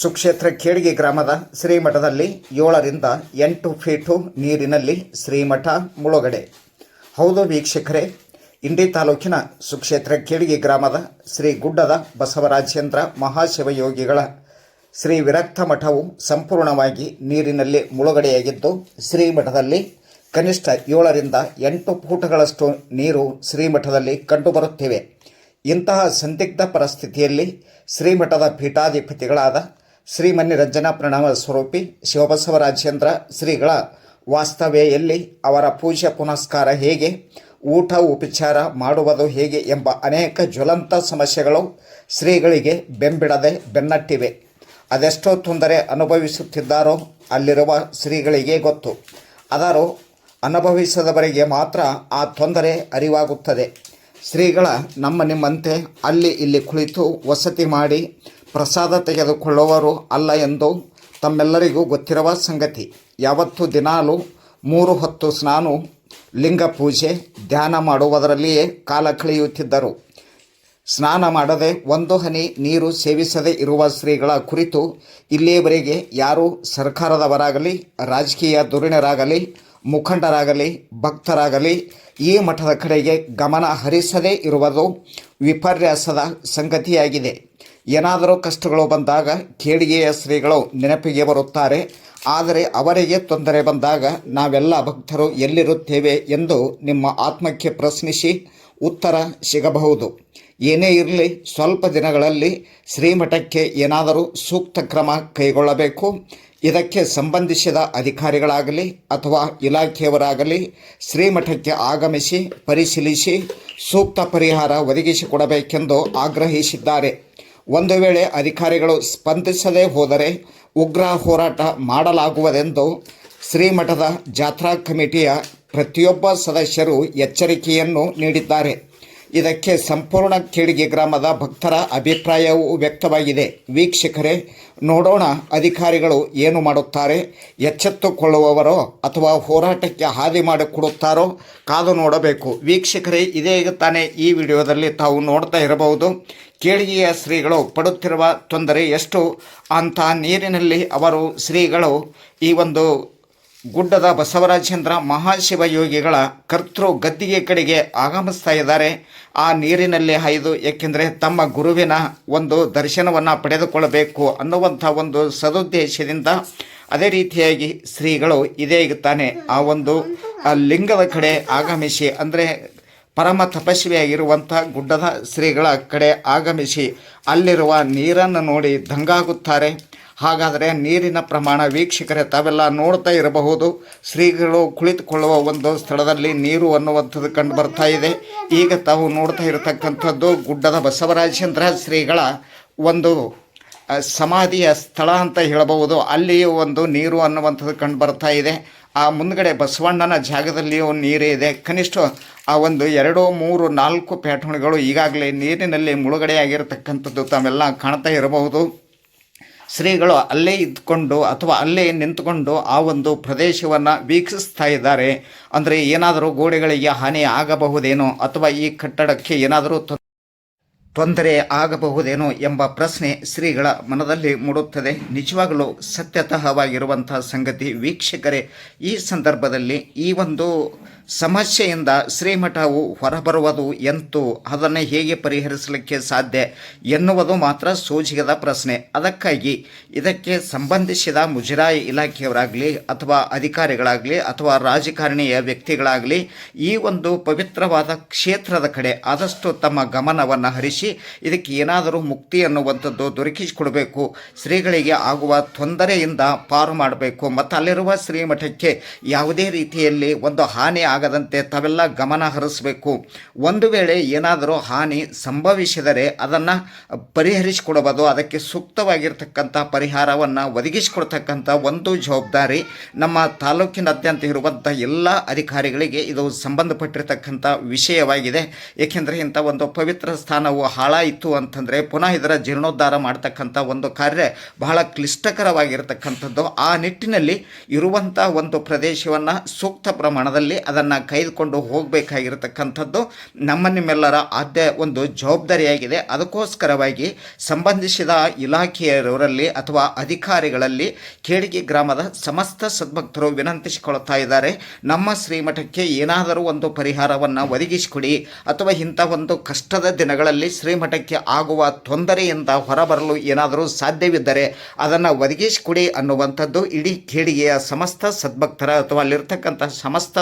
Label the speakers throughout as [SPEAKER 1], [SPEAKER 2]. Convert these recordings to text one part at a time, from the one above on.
[SPEAKER 1] ಸುಕ್ಷೇತ್ರ ಖೇಡ್ಗಿ ಗ್ರಾಮದ ಶ್ರೀಮಠದಲ್ಲಿ ಏಳರಿಂದ ಎಂಟು ಫೀಟು ನೀರಿನಲ್ಲಿ ಶ್ರೀಮಠ ಮುಳುಗಡೆ. ಹೌದು ವೀಕ್ಷಕರೇ, ಇಂಡಿ ತಾಲೂಕಿನ ಸುಕ್ಷೇತ್ರ ಖೇಡ್ಗಿ ಗ್ರಾಮದ ಶ್ರೀ ಗುಡ್ಡದ ಬಸವರಾಜೇಂದ್ರ ಮಹಾಶಿವಯೋಗಿಗಳ ಶ್ರೀ ವಿರಕ್ತ ಮಠವು ಸಂಪೂರ್ಣವಾಗಿ ನೀರಿನಲ್ಲಿ ಮುಳುಗಡೆಯಾಗಿದ್ದು, ಶ್ರೀಮಠದಲ್ಲಿ ಕನಿಷ್ಠ ಏಳರಿಂದ ಎಂಟು ಫೂಟಗಳಷ್ಟು ನೀರು ಶ್ರೀಮಠದಲ್ಲಿ ಕಂಡುಬರುತ್ತಿವೆ. ಇಂತಹ ಸಂದಿಗ್ಧ ಪರಿಸ್ಥಿತಿಯಲ್ಲಿ ಶ್ರೀಮಠದ ಪೀಠಾಧಿಪತಿಗಳಾದ ಶ್ರೀಮನ್ನಿರಂಜನ ಪ್ರಣಾಮ ಸ್ವರೂಪಿ ಶಿವಬಸವರಾಜೇಂದ್ರ ಶ್ರೀಗಳ ವಾಸ್ತವ್ಯೆಯಲ್ಲಿ ಅವರ ಪೂಜೆ ಪುನಸ್ಕಾರ ಹೇಗೆ, ಊಟ, ಉಪಚಾರ ಮಾಡುವುದು ಹೇಗೆ ಎಂಬ ಅನೇಕ ಜ್ವಲಂತ ಸಮಸ್ಯೆಗಳು ಶ್ರೀಗಳಿಗೆ ಬೆಂಬಿಡದೆ ಬೆನ್ನಟ್ಟಿವೆ. ಅದೆಷ್ಟೋ ತೊಂದರೆ ಅನುಭವಿಸುತ್ತಿದ್ದಾರೋ ಅಲ್ಲಿರುವ ಶ್ರೀಗಳಿಗೆ ಗೊತ್ತು. ಆದರೂ ಅನುಭವಿಸದವರಿಗೆ ಮಾತ್ರ ಆ ತೊಂದರೆ ಅರಿವಾಗುತ್ತದೆ. ಶ್ರೀಗಳ ನಮ್ಮ ನಿಮ್ಮಂತೆ ಅಲ್ಲಿ ಇಲ್ಲಿ ಕುಳಿತು ವಸತಿ ಮಾಡಿ ಪ್ರಸಾದ ತೆಗೆದುಕೊಳ್ಳುವರು ಅಲ್ಲ ಎಂದು ತಮ್ಮೆಲ್ಲರಿಗೂ ಗೊತ್ತಿರುವ ಸಂಗತಿ. ಯಾವತ್ತು ದಿನಾಲು ಮೂರು ಹೊತ್ತು ಸ್ನಾನ, ಲಿಂಗ ಪೂಜೆ, ಧ್ಯಾನ ಮಾಡುವುದರಲ್ಲಿಯೇ ಕಾಲ ಕಳೆಯುತ್ತಿದ್ದರು. ಸ್ನಾನ ಮಾಡದೆ ಒಂದು ಹನಿ ನೀರು ಸೇವಿಸದೇ ಇರುವ ಶ್ರೀಗಳ ಕುರಿತು ಇಲ್ಲಿಯವರೆಗೆ ಯಾರೂ ಸರ್ಕಾರದವರಾಗಲಿ, ರಾಜಕೀಯ ಧುರೀಣರಾಗಲಿ, ಮುಖಂಡರಾಗಲಿ, ಭಕ್ತರಾಗಲಿ ಈ ಮಠದ ಕಡೆಗೆ ಗಮನ ಹರಿಸದೇ ಇರುವುದು ವಿಪರ್ಯಾಸದ ಸಂಗತಿಯಾಗಿದೆ. ಏನಾದರೂ ಕಷ್ಟಗಳು ಬಂದಾಗ ಕೇಳಿಗೆಯ ಶ್ರೀಗಳು ನೆನಪಿಗೆ ಬರುತ್ತಾರೆ. ಆದರೆ ಅವರಿಗೆ ತೊಂದರೆ ಬಂದಾಗ ನಾವೆಲ್ಲ ಭಕ್ತರು ಎಲ್ಲಿರುತ್ತೇವೆ ಎಂದು ನಿಮ್ಮ ಆತ್ಮಕ್ಕೆ ಪ್ರಶ್ನಿಸಿ ಉತ್ತರ ಸಿಗಬಹುದು. ಏನೇ ಇರಲಿ, ಸ್ವಲ್ಪ ದಿನಗಳಲ್ಲಿ ಶ್ರೀಮಠಕ್ಕೆ ಏನಾದರೂ ಸೂಕ್ತ ಕ್ರಮ ಕೈಗೊಳ್ಳಬೇಕು. ಇದಕ್ಕೆ ಸಂಬಂಧಿಸಿದ ಅಧಿಕಾರಿಗಳಾಗಲಿ ಅಥವಾ ಇಲಾಖೆಯವರಾಗಲಿ ಶ್ರೀಮಠಕ್ಕೆ ಆಗಮಿಸಿ, ಪರಿಶೀಲಿಸಿ ಸೂಕ್ತ ಪರಿಹಾರ ಒದಗಿಸಿಕೊಡಬೇಕೆಂದು ಆಗ್ರಹಿಸಿದ್ದಾರೆ. ಒಂದು ವೇಳೆ ಅಧಿಕಾರಿಗಳು ಸ್ಪಂದಿಸದೇ ಹೋದರೆ ಉಗ್ರ ಹೋರಾಟ ಮಾಡಲಾಗುವುದೆಂದು ಶ್ರೀಮಠದ ಜಾತ್ರಾ ಕಮಿಟಿಯ ಪ್ರತಿಯೊಬ್ಬ ಸದಸ್ಯರು ಎಚ್ಚರಿಕೆಯನ್ನು ನೀಡಿದ್ದಾರೆ. ಇದಕ್ಕೆ ಸಂಪೂರ್ಣ ಕೇಳಿಗೆ ಗ್ರಾಮದ ಭಕ್ತರ ಅಭಿಪ್ರಾಯವೂ ವ್ಯಕ್ತವಾಗಿದೆ. ವೀಕ್ಷಕರೇ, ನೋಡೋಣ ಅಧಿಕಾರಿಗಳು ಏನು ಮಾಡುತ್ತಾರೆ. ಎಚ್ಚೆತ್ತುಕೊಳ್ಳುವವರೋ ಅಥವಾ ಹೋರಾಟಕ್ಕೆ ಹಾದಿ ಮಾಡಿಕೊಡುತ್ತಾರೋ ಕಾದು ನೋಡಬೇಕು. ವೀಕ್ಷಕರೇ, ಇದೇ ತಾನೇ ಈ ವಿಡಿಯೋದಲ್ಲಿ ತಾವು ನೋಡ್ತಾ ಇರಬಹುದು. ಕೇಳಿಗೆಯ ಶ್ರೀಗಳು ಪಡುತ್ತಿರುವ ತೊಂದರೆ ಎಷ್ಟು ಅಂತ ನೀರಿನಲ್ಲಿ ಅವರು ಶ್ರೀಗಳು ಈ ಒಂದು ಗುಡ್ಡದ ಬಸವರಾಜೇಂದ್ರ ಮಹಾಶಿವಯೋಗಿಗಳ ಕರ್ತೃ ಗದ್ದಿಗೆ ಕಡೆಗೆ ಆಗಮಿಸ್ತಾ ಇದ್ದಾರೆ. ಆ ನೀರಿನಲ್ಲಿ ಹಾಯ್ದು ಏಕೆಂದರೆ ತಮ್ಮ ಗುರುವಿನ ಒಂದು ದರ್ಶನವನ್ನು ಪಡೆದುಕೊಳ್ಳಬೇಕು ಅನ್ನುವಂಥ ಒಂದು ಸದುದ್ದೇಶದಿಂದ ಅದೇ ರೀತಿಯಾಗಿ ಶ್ರೀಗಳು ಇದೇ ತಾನೆ ಆ ಒಂದು ಲಿಂಗದ ಕಡೆ ಆಗಮಿಸಿ, ಅಂದರೆ ಪರಮ ತಪಸ್ವಿಯಾಗಿರುವಂಥ ಗುಡ್ಡದ ಶ್ರೀಗಳ ಕಡೆ ಆಗಮಿಸಿ, ಅಲ್ಲಿರುವ ನೀರನ್ನು ನೋಡಿ ದಂಗಾಗುತ್ತಾರೆ. ಹಾಗಾದರೆ ನೀರಿನ ಪ್ರಮಾಣ ವೀಕ್ಷಕರೇ, ತಾವೆಲ್ಲ ನೋಡ್ತಾ ಇರಬಹುದು. ಶ್ರೀಗಳು ಕುಳಿತುಕೊಳ್ಳುವ ಒಂದು ಸ್ಥಳದಲ್ಲಿ ನೀರು ಅನ್ನುವಂಥದ್ದು ಕಂಡು ಬರ್ತಾ ಇದೆ. ಈಗ ತಾವು ನೋಡ್ತಾ ಇರತಕ್ಕಂಥದ್ದು ಗುಡ್ಡದ ಬಸವರಾಜೇಂದ್ರ ಶ್ರೀಗಳ ಒಂದು ಸಮಾಧಿಯ ಸ್ಥಳ ಅಂತ ಹೇಳಬಹುದು. ಅಲ್ಲಿಯೂ ಒಂದು ನೀರು ಅನ್ನುವಂಥದ್ದು ಕಂಡು ಬರ್ತಾ ಇದೆ. ಆ ಮುಂದ್ಗಡೆ ಬಸವಣ್ಣನ ಜಾಗದಲ್ಲಿಯೂ ನೀರು ಇದೆ. ಕನಿಷ್ಠ ಆ ಒಂದು ಎರಡು, ಮೂರು, ನಾಲ್ಕು ಪ್ಯಾಟರ್ನ್ಗಳು ಈಗಾಗಲೇ ನೀರಿನಲ್ಲಿ ಮುಳುಗಡೆಯಾಗಿರತಕ್ಕಂಥದ್ದು ತಾವೆಲ್ಲ ಕಾಣ್ತಾ ಇರಬಹುದು. ಶ್ರೀಗಳು ಅಲ್ಲೇ ಇದ್ಕೊಂಡು ಅಥವಾ ಅಲ್ಲೇ ನಿಂತುಕೊಂಡು ಆ ಒಂದು ಪ್ರದೇಶವನ್ನು ವೀಕ್ಷಿಸ್ತಾ ಇದ್ದಾರೆ. ಅಂದರೆ ಏನಾದರೂ ಗೋಡೆಗಳಿಗೆ ಹಾನಿ ಆಗಬಹುದೇನೋ ಅಥವಾ ಈ ಕಟ್ಟಡಕ್ಕೆ ಏನಾದರೂ ತೊಂದರೆ ಆಗಬಹುದೇನೋ ಎಂಬ ಪ್ರಶ್ನೆ ಶ್ರೀಗಳ ಮನದಲ್ಲಿ ಮೂಡುತ್ತದೆ. ನಿಜವಾಗಲೂ ಸತ್ಯತಃವಾಗಿರುವಂಥ ಸಂಗತಿ. ವೀಕ್ಷಕರೇ, ಈ ಸಂದರ್ಭದಲ್ಲಿ ಈ ಒಂದು ಸಮಸ್ಯೆಯಿಂದ ಶ್ರೀಮಠವು ಹೊರಬರುವುದು ಎಂತು ಅದನ್ನು ಹೇಗೆ ಪರಿಹರಿಸಲಿಕ್ಕೆ ಸಾಧ್ಯ ಎನ್ನುವುದು ಮಾತ್ರ ಸೋಜಿಗದ ಪ್ರಶ್ನೆ. ಅದಕ್ಕಾಗಿ ಇದಕ್ಕೆ ಸಂಬಂಧಿಸಿದ ಮುಜರಾಯಿ ಇಲಾಖೆಯವರಾಗಲಿ ಅಥವಾ ಅಧಿಕಾರಿಗಳಾಗಲಿ ಅಥವಾ ರಾಜಕಾರಣಿಯ ವ್ಯಕ್ತಿಗಳಾಗಲಿ ಈ ಒಂದು ಪವಿತ್ರವಾದ ಕ್ಷೇತ್ರದ ಕಡೆ ಆದಷ್ಟು ತಮ್ಮ ಗಮನವನ್ನು ಹರಿಸಿ ಇದಕ್ಕೆ ಏನಾದರೂ ಮುಕ್ತಿ ಅನ್ನುವಂಥದ್ದು ದೊರಕಿಸಿಕೊಡಬೇಕು. ಶ್ರೀಗಳಿಗೆ ಆಗುವ ತೊಂದರೆಯಿಂದ ಪಾರು ಮಾಡಬೇಕು. ಮತ್ತು ಅಲ್ಲಿರುವ ಶ್ರೀಮಠಕ್ಕೆ ಯಾವುದೇ ರೀತಿಯಲ್ಲಿ ಒಂದು ಹಾನಿ ಆಗದಂತೆ ತಾವೆಲ್ಲ ಗಮನ ಹರಿಸಬೇಕು. ಒಂದು ವೇಳೆ ಏನಾದರೂ ಹಾನಿ ಸಂಭವಿಸಿದರೆ ಅದನ್ನು ಪರಿಹರಿಸಿಕೊಡಬಹುದು. ಅದಕ್ಕೆ ಸೂಕ್ತವಾಗಿರ್ತಕ್ಕಂಥ ಪರಿಹಾರವನ್ನು ಒದಗಿಸಿಕೊಡ್ತಕ್ಕಂಥ ಒಂದು ಜವಾಬ್ದಾರಿ ನಮ್ಮ ತಾಲೂಕಿನಾದ್ಯಂತ ಇರುವಂಥ ಎಲ್ಲ ಅಧಿಕಾರಿಗಳಿಗೆ ಇದು ಸಂಬಂಧಪಟ್ಟಿರ್ತಕ್ಕಂಥ ವಿಷಯವಾಗಿದೆ. ಏಕೆಂದರೆ ಇಂಥ ಒಂದು ಪವಿತ್ರ ಸ್ಥಾನವು ಹಾಳಾಯಿತು ಅಂತಂದರೆ ಪುನಃ ಇದರ ಜೀರ್ಣೋದ್ಧಾರ ಮಾಡ್ತಕ್ಕಂಥ ಒಂದು ಕಾರ್ಯ ಬಹಳ ಕ್ಲಿಷ್ಟಕರವಾಗಿರ್ತಕ್ಕಂಥದ್ದು. ಆ ನಿಟ್ಟಿನಲ್ಲಿ ಇರುವಂಥ ಒಂದು ಪ್ರದೇಶವನ್ನು ಸೂಕ್ತ ಪ್ರಮಾಣದಲ್ಲಿ ಅದನ್ನು ಕೈದುಕೊಂಡು ಹೋಗಬೇಕಾಗಿರತಕ್ಕಂಥದ್ದು ನಮ್ಮ ನಿಮ್ಮೆಲ್ಲರ ಆದ್ಯ ಒಂದು ಜವಾಬ್ದಾರಿಯಾಗಿದೆ. ಅದಕ್ಕೋಸ್ಕರವಾಗಿ ಸಂಬಂಧಿಸಿದ ಇಲಾಖೆಯವರಲ್ಲಿ ಅಥವಾ ಅಧಿಕಾರಿಗಳಲ್ಲಿ ಕೇಳಿಗೆ ಗ್ರಾಮದ ಸಮಸ್ತ ಸದ್ಭಕ್ತರು ವಿನಂತಿಸಿಕೊಳ್ತಾ ಇದ್ದಾರೆ. ನಮ್ಮ ಶ್ರೀಮಠಕ್ಕೆ ಏನಾದರೂ ಒಂದು ಪರಿಹಾರವನ್ನು ಒದಗಿಸಿಕೊಡಿ ಅಥವಾ ಇಂಥ ಒಂದು ಕಷ್ಟದ ದಿನಗಳಲ್ಲಿ ಶ್ರೀಮಠಕ್ಕೆ ಆಗುವ ತೊಂದರೆಯಿಂದ ಹೊರಬರಲು ಏನಾದರೂ ಸಾಧ್ಯವಿದ್ದರೆ ಅದನ್ನು ಒದಗಿಸಿಕೊಡಿ ಅನ್ನುವಂಥದ್ದು ಇಡೀ ಕೇಳಿಗೆಯ ಸಮಸ್ತ ಸದ್ಭಕ್ತರ ಅಥವಾ ಅಲ್ಲಿರ್ತಕ್ಕಂಥ ಸಮಸ್ತ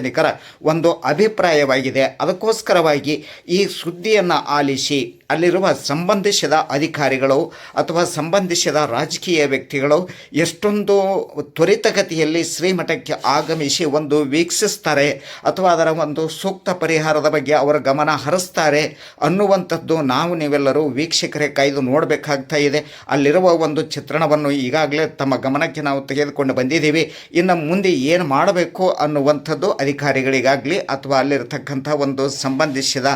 [SPEAKER 1] ಸಾರ್ವಜನಿಕರ ಒಂದು ಅಭಿಪ್ರಾಯವಾಗಿದೆ. ಅದಕ್ಕೋಸ್ಕರವಾಗಿ ಈ ಸುದ್ದಿಯನ್ನು ಆಲಿಸಿ ಅಲ್ಲಿರುವ ಸಂಬಂಧಿಸಿದ ಅಧಿಕಾರಿಗಳು ಅಥವಾ ಸಂಬಂಧಿಸಿದ ರಾಜಕೀಯ ವ್ಯಕ್ತಿಗಳು ಎಷ್ಟೊಂದು ತ್ವರಿತಗತಿಯಲ್ಲಿ ಶ್ರೀಮಠಕ್ಕೆ ಆಗಮಿಸಿ ಒಂದು ವೀಕ್ಷಿಸ್ತಾರೆ ಅಥವಾ ಅದರ ಒಂದು ಸೂಕ್ತ ಪರಿಹಾರದ ಬಗ್ಗೆ ಅವರ ಗಮನ ಹರಿಸ್ತಾರೆ ಅನ್ನುವಂಥದ್ದು ನಾವು ನೀವೆಲ್ಲರೂ ವೀಕ್ಷಕರೇ ಕಾಯ್ದು ನೋಡಬೇಕಾಗ್ತಾ ಇದೆ. ಅಲ್ಲಿರುವ ಒಂದು ಚಿತ್ರಣವನ್ನು ಈಗಾಗಲೇ ತಮ್ಮ ಗಮನಕ್ಕೆ ನಾವು ತೆಗೆದುಕೊಂಡು ಬಂದಿದ್ದೀವಿ. ಇನ್ನು ಮುಂದೆ ಏನು ಮಾಡಬೇಕು ಅನ್ನುವಂಥದ್ದು ಅಧಿಕಾರಿಗಳಿಗಾಗಲಿ ಅಥವಾ ಅಲ್ಲಿರತಕ್ಕಂಥ ಒಂದು ಸಂಬಂಧಿಸಿದ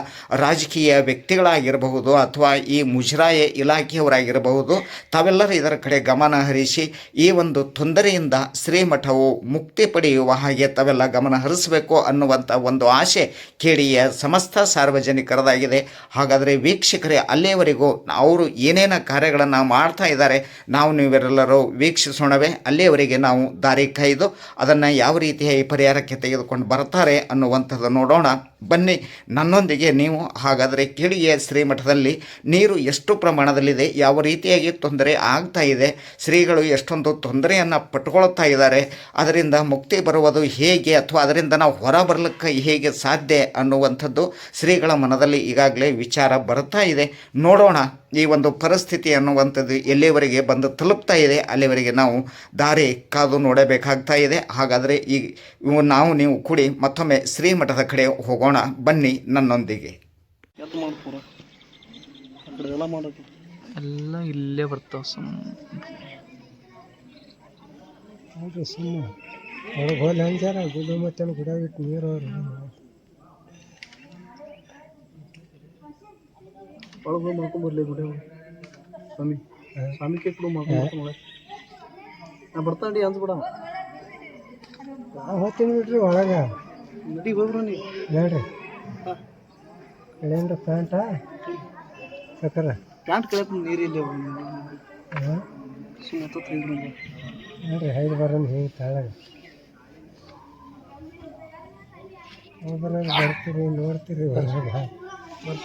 [SPEAKER 1] ರಾಜಕೀಯ ವ್ಯಕ್ತಿಗಳಾಗಿರಬಹುದು. ಅಥವಾ ಈ ಮುಜರಾಯ ಇಲಾಖೆಯವರಾಗಿರಬಹುದು, ತಾವೆಲ್ಲರೂ ಇದರ ಕಡೆ ಗಮನ ಹರಿಸಿ, ಈ ಒಂದು ತೊಂದರೆಯಿಂದ ಶ್ರೀಮಠವು ಮುಕ್ತಿ ಪಡೆಯುವ ಹಾಗೆ ತಾವೆಲ್ಲ ಗಮನ ಹರಿಸಬೇಕು ಅನ್ನುವಂಥ ಒಂದು ಆಶೆ ಕೇಳಿಯ ಸಮಸ್ತ ಸಾರ್ವಜನಿಕರದಾಗಿದೆ. ಹಾಗಾದರೆ ವೀಕ್ಷಕರೇ, ಅಲ್ಲಿಯವರೆಗೂ ಅವರು ಏನೇನು ಕಾರ್ಯಗಳನ್ನು ಮಾಡ್ತಾ ಇದ್ದಾರೆ, ನಾವು ನೀವೆಲ್ಲರೂ ವೀಕ್ಷಿಸೋಣವೇ, ಅಲ್ಲಿಯವರೆಗೆ ನಾವು ದಾರಿ ಕಾಯ್ದು ಅದನ್ನು ಯಾವ ರೀತಿಯ ಪರಿಹಾರಕ್ಕೆ ತೆಗೆದುಕೊಂಡು ಬರ್ತಾರೆ ಅನ್ನುವಂಥದ್ದು ನೋಡೋಣ. ಬನ್ನಿ, ನನ್ನೊಂದಿಗೆ ನೀವು ಹಾಗಾದರೆ ಕೇಳಿಯ ಶ್ರೀಮಠದಲ್ಲಿ ನೀರು ಎಷ್ಟು ಪ್ರಮಾಣದಲ್ಲಿದೆ, ಯಾವ ರೀತಿಯಾಗಿ ತೊಂದರೆ ಆಗ್ತಾ ಇದೆ, ಶ್ರೀಗಳು ಎಷ್ಟೊಂದು ತೊಂದರೆಯನ್ನು ಪಟ್ಕೊಳ್ತಾ ಇದ್ದಾರೆ, ಅದರಿಂದ ಮುಕ್ತಿ ಬರುವುದು ಹೇಗೆ ಅಥವಾ ಅದರಿಂದ ನಾವು ಹೊರ ಬರಲಿಕ್ಕೆ ಹೇಗೆ ಸಾಧ್ಯ ಅನ್ನುವಂಥದ್ದು ಶ್ರೀಗಳ ಮನದಲ್ಲಿ ಈಗಾಗಲೇ ವಿಚಾರ ಬರ್ತಾ ಇದೆ. ನೋಡೋಣ ಈ ಒಂದು ಪರಿಸ್ಥಿತಿ ಅನ್ನುವಂಥದ್ದು ಎಲ್ಲಿವರೆಗೆ ಬಂದು ತಲುಪ್ತಾ ಇದೆ, ಅಲ್ಲಿವರೆಗೆ ನಾವು ದಾರಿ ಕಾದು ನೋಡಬೇಕಾಗ್ತಾ ಇದೆ. ಹಾಗಾದರೆ ಈ ನಾವು, ನೀವು ಕೂಡಿ ಮತ್ತೊಮ್ಮೆ ಶ್ರೀಮಠದ ಕಡೆ ಹೋಗೋಣ. ಬನ್ನಿ ನನ್ನೊಂದಿಗೆ.
[SPEAKER 2] ಎಲ್ಲ ಮಾಡೋದು
[SPEAKER 3] ಎಲ್ಲ ಇಲ್ಲೇ ಬರ್ತಾವ ಸುಮ್.
[SPEAKER 4] ಹೌದು ಸುಮ್ಮನೆ ಒಳಗೆ ಹೋಗಿ ಹಂಚಾರ ಗುಡ್ಡು ಮತ್ತೆ ಗುಡ ಬಿಟ್ಟು ನೀರು ಅವ್ರು.
[SPEAKER 2] ಒಳಗೆ ಹೋಗಿ ಮಾಡ್ಕೊಂಬರ್ಲಿ ಬರ್ಲಿ ಗುಡಿ ಸ್ವಾಮಿ. ಸ್ವಾಮಿ ಕೇಕ್ ಕೊಡು ಮಾಡ್ಕೊಂಡು ನಾ ಬರ್ತಾಂಡಿ ಅಂದ್ಬಿಡ
[SPEAKER 4] ನಾ ಹೋಗ್ತೀನಿ ಬಿಡ್ರಿ ಒಳಗೆ.
[SPEAKER 2] ನಡಿ ಹೋಗ್ರು ನೀ.
[SPEAKER 4] ಹೇಳ್ರಿ. ಕಡೆಯಿಂದ ಪ್ಯಾಂಟ? ಸಕ್ಕರ?
[SPEAKER 2] ಪ್ಯಾಂಟ್ ಕೆಳಕ್ ನೀರಿಲ್ಲ
[SPEAKER 4] ಹಾಂ?
[SPEAKER 2] ಸುಮ್ಮನೆ ಹಿಂಗೆ
[SPEAKER 4] ನೋಡ್ರಿ ಐದು ಬರೋಣ ಹಿಂಗೆ ತಾಳಗ? ಬರ್ತೀರಿ ನೋಡ್ತೀರಿ ಒಳಗ.
[SPEAKER 2] ವರ್ಷ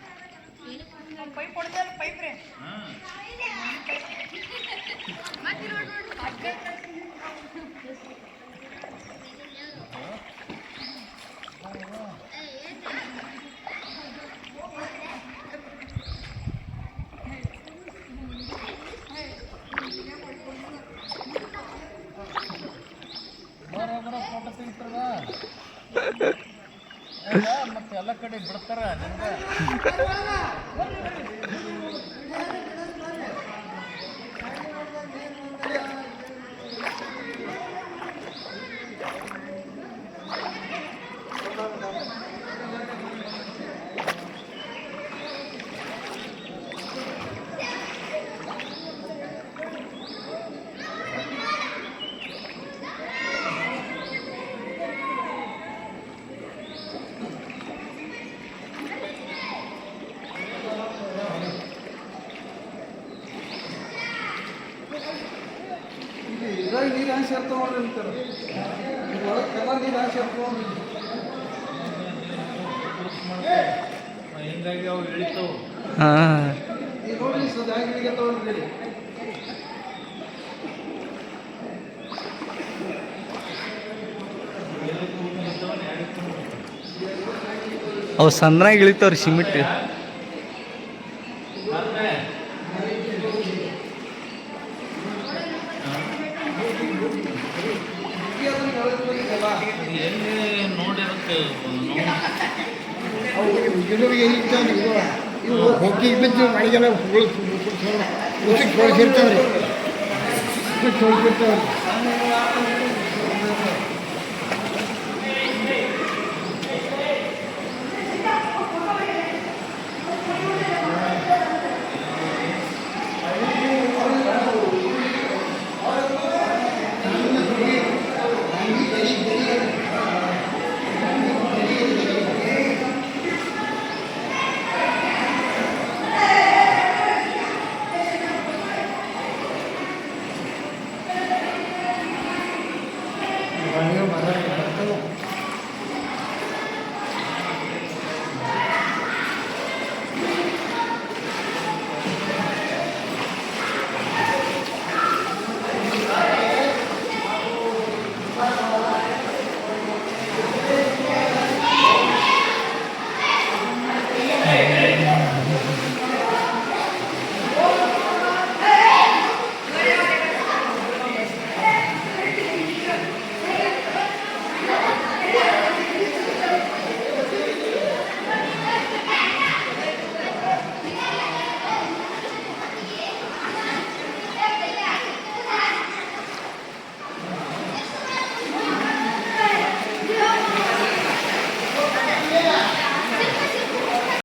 [SPEAKER 2] ಪೈಪ್ ಹಾಂ ಇದ್ರಾಗ ನೀರು ಹ್ಯಾಂಗ ಸೇರ್ತಾವ ನೋಡ್ರಿ ಅಂತಾರೆ. ಒಳಗೆ ಎಲ್ಲ ನೀರು ಹ್ಯಾಂಗ ಸೇರ್ತಾವ ನೋಡ್ರಿ
[SPEAKER 3] ಹಾಂ.
[SPEAKER 2] ಈಗ ನೋಡ್ರಿ ಸದ ಹ್ಯಾಂಗ
[SPEAKER 3] ಅವು ಇಳಿತಾವ್ರಿ ಸಿಮೆಂಟ್.
[SPEAKER 2] ಬಿದ್ದು ಮಳೆಗೆಲ್ಲ ಉಸಿರು ತೊಳಸಿರ್ತಾವ್ರಿ ತೊಳಸಿರ್ತಾವ್ರಿ